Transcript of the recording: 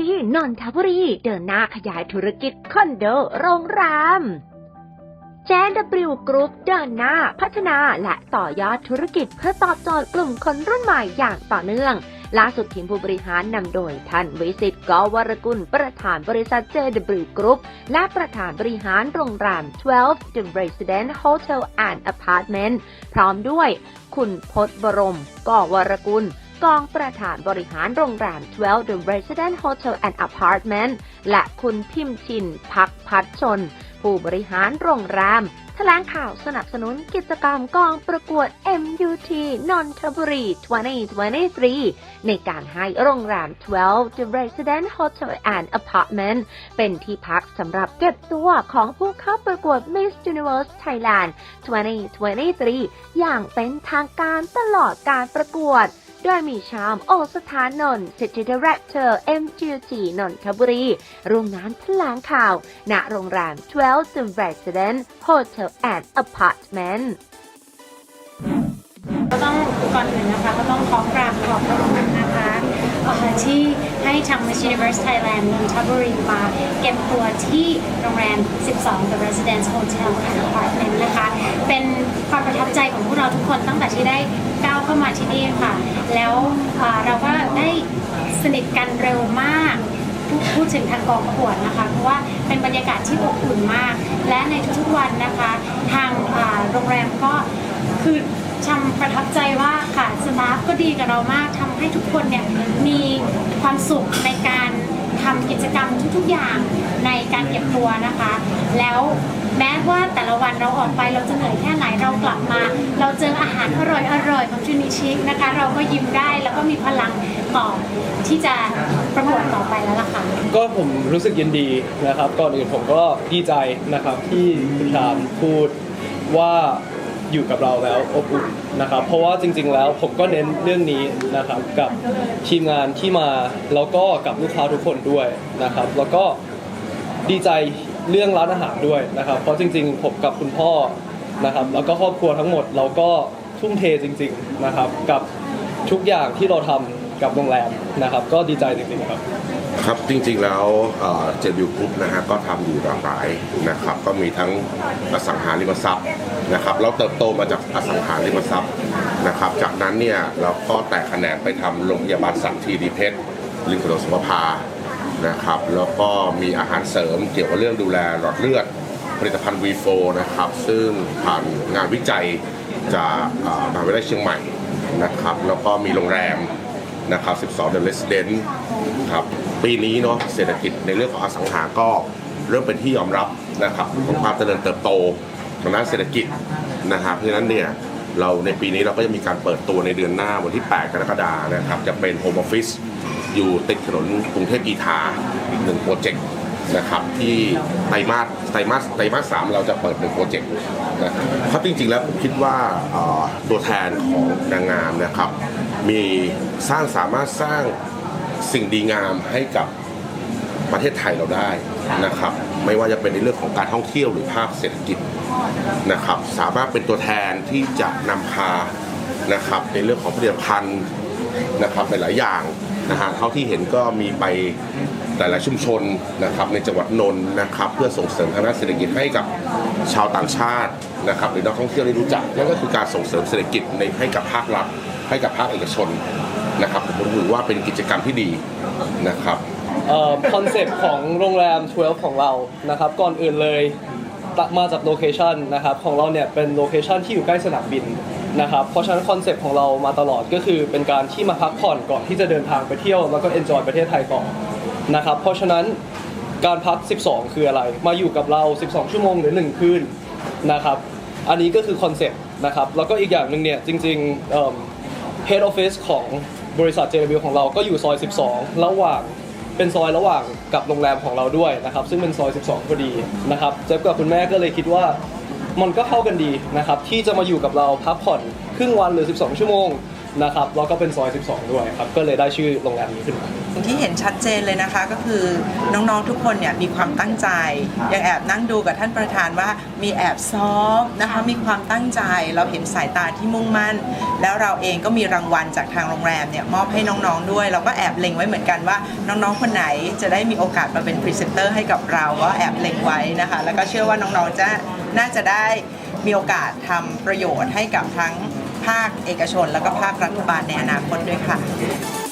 MUT นนทบุรี เดินหน้าขยายธุรกิจคอนโดโรงแรม JW Group เดินหน้าพัฒนาและต่อยอดธุรกิจเพื่อตอบโจทย์กลุ่มคนรุ่นใหม่อย่างต่อเนื่อง ล่าสุดทีมผู้บริหารนำโดยท่านวิสิตกวรกุล ประธานบริษัท JW Group และประธานบริหารโรงแรม 12 The Resident Hotel and Apartment พร้อมด้วย คุณพศบรมกวรกุล กองประธานบริหารโรงแรม 12 The Resident Hotel and Apartment และคุณพิมชิน พักพัดชน ผู้บริหารโรงแรม แถลงข่าวสนับสนุนกิจกรรมกองประกวด MUT นนทบุรี 2023 ในการให้โรงแรม 12 The Resident Hotel and Apartment เป็นที่พักสำหรับเก็บตัวของผู้เข้าประกวด Miss Universe Thailand 2023 อย่างเป็นทางการตลอดการประกวด โดยมีชามโอสถานนท์ City Director MGT นนทบุรีร่วมงานแถลงข่าว ณโรงแรม 12 The Resident Hotel and Apartment ก็ต้องก่อนอื่นนะคะก็ต้องขอกราบขอบพระคุณนะคะที่ให้ทาง Miss Universe Thailand นนทบุรีมาเก็บตัวที่โรงแรม 12 The Residence Hotel and Apartment นะคะ เป็นความประทับใจของพวกเราทุกคนตั้งแต่ที่ได้ ก้าวเข้ามาที่นี่ค่ะ แล้วเราก็ได้สนิทกันเร็วมากพูดถึงทางกองประกวดนะคะ เพราะว่าเป็นบรรยากาศที่อบอุ่นมาก และในทุกๆวันนะคะ ทางโรงแรมก็คือชำประทับใจว่าค่ะสตาฟก็ดีกับเรามากทำให้ทุกคนเนี่ยมีความสุขในการทำกิจกรรมทุกๆอย่างในการเก็บตัวนะคะ แล้ว แม้ว่าแต่ละวันเราออกไปเราจะเหนื่อยแค่ไหนเรากลับมา เราเจออาหารอร่อยๆของจูนิชิกนะคะ เราก็ยิ้มได้แล้วก็มีพลังต่อที่จะประกวดต่อไปแล้วล่ะค่ะก็ผมรู้สึกยินดีนะครับก่อนอื่นผมก็ดีใจนะครับที่คุณชามพูดว่าอยู่กับเราแล้วอบอุ่นนะครับ เพราะว่าจริง ๆ แล้วผมก็เน้นเรื่องนี้นะครับกับทีมงานที่มาแล้วก็กับลูกค้าทุกคนด้วยนะครับ แล้วก็ดีใจ เรื่องร้านอาหารด้วยนะครับ เพราะจริงๆผมกับคุณพ่อนะครับ แล้วก็ครอบครัวทั้งหมดเราก็ทุ่มเทจริง ๆนะครับ กับทุกอย่างที่เราทำกับโรงแรมนะครับ ก็ดีใจจริงๆครับ ครับจริงๆแล้วเจบิวกรุ๊ปนะฮะก็ทำอยู่หลากหลายนะครับ ก็มีทั้งอสังหาริมทรัพย์นะครับ เราเติบโตมาจากอสังหาริมทรัพย์นะครับ จากนั้นเนี่ยเราก็แตกแขนงไปทำโรงพยาบาลสัตว์ทีดีเพชรริมถนนสุภาพา นะครับ แล้วก็มีอาหารเสริมเกี่ยวกับเรื่องดูแลหลอดเลือด ผลิตภัณฑ์ V4 นะครับ ซึ่งผ่านงานวิจัยจากมหาวิทยาลัยเชียงใหม่นะครับ แล้วก็มีโรงแรมนะครับ 12 The Resident ครับ ปีนี้เนาะเศรษฐกิจในเรื่องของอสังหาก็เริ่มเป็นที่ยอมรับนะครับของความเจริญเติบโตทางด้านเศรษฐกิจนะครับเพราะฉะนั้นเนี่ยเราในปีนี้เราก็จะมีการเปิดตัวในเดือนหน้าวันที่ 8 กรกฎานะครับ จะเป็นโฮมออฟฟิศ อยู่ติดถนนกรุงเทพกีทาอีกหนึ่งโปรเจกต์นะครับที่ไตรมาสไตรมาสไตรมาสสามเราจะเปิดหนึ่งโปรเจกต์นะครับเพราะจริงๆแล้วผมคิดว่าตัวแทนของนางงามนะครับ มีสร้างสามารถสร้างสิ่งดีงามให้กับประเทศไทยเราได้นะครับไม่ว่าจะเป็นในเรื่องของการท่องเที่ยวหรือภาคเศรษฐกิจนะครับสามารถเป็นตัวแทนที่จะนำพานะครับในเรื่องของผลิตภัณฑ์นะครับหลายๆอย่าง นะฮะเท่าที่เห็นก็มีไปหลายๆชุมชนนะครับในจังหวัดนนท์นะครับ เพื่อส่งเสริมทางด้านเศรษฐกิจให้กับชาวต่างชาตินะครับ หรือนักท่องเที่ยวได้รู้จักนั่นก็คือการส่งเสริมเศรษฐกิจในให้กับภาครัฐให้กับภาคเอกชนนะครับผมถือว่าเป็นกิจกรรมที่ดีนะครับคอนเซปต์ของโรงแรม 12 ของเรานะครับ ก่อนอื่นเลยมาจากโลเคชันนะครับของเราเนี่ยเป็นโลเคชันที่อยู่ใกล้สนามบิน นะครับ เพราะฉะนั้นคอนเซปต์ของเรามาตลอดก็คือเป็นการที่มาพักผ่อนก่อนที่จะเดินทางไปเที่ยวแล้วก็เอนจอยประเทศไทยก่อนนะครับ เพราะฉะนั้นการพัก 12 คืออะไร มาอยู่กับเรา 12 ชั่วโมงหรือ 1 คืนนะครับ อันนี้ก็คือคอนเซปต์นะครับ แล้วก็อีกอย่างหนึ่งเนี่ยจริงๆเอิ่ม Head Office ของบริษัท JW ของเราก็อยู่ซอย 12 ระหว่างเป็นซอยระหว่างกับโรงแรมของเราด้วยนะครับ ซึ่งเป็นซอย 12 พอดีนะครับ เจฟกับคุณแม่ก็เลยคิดว่า มันก็เข้ากันดีนะครับที่จะมาอยู่กับเราพักผ่อนครึ่งวันหรือ 12 ชั่วโมง นะครับแล้วก็เป็นซอย 12 ด้วยครับ ก็เลยได้ชื่อโรงแรมนี้ขึ้นมาที่เห็นชัดเจนเลยนะคะก็คือน้องๆทุกคนเนี่ยมีความตั้งใจ ยังแอบนั่งดูกับท่านประธานว่ามีแอบซ้อมนะคะมีความตั้งใจเราเห็นสายตาที่มุ่งมั่น แล้วเราเองก็มีรางวัลจากทางโรงแรมเนี่ยมอบให้น้องๆด้วย เราก็แอบเล็งไว้เหมือนกันว่า น้องๆคนไหนจะได้มีโอกาสมาเป็นพรีเซนเตอร์ให้กับเราก็แอบเล็งไว้นะคะ แล้วก็เชื่อว่าน้องๆจะน่าจะได้มีโอกาสทำประโยชน์ให้กับทั้ง ภาคเอกชน แล้วก็ภาครัฐบาลในอนาคตด้วยค่ะ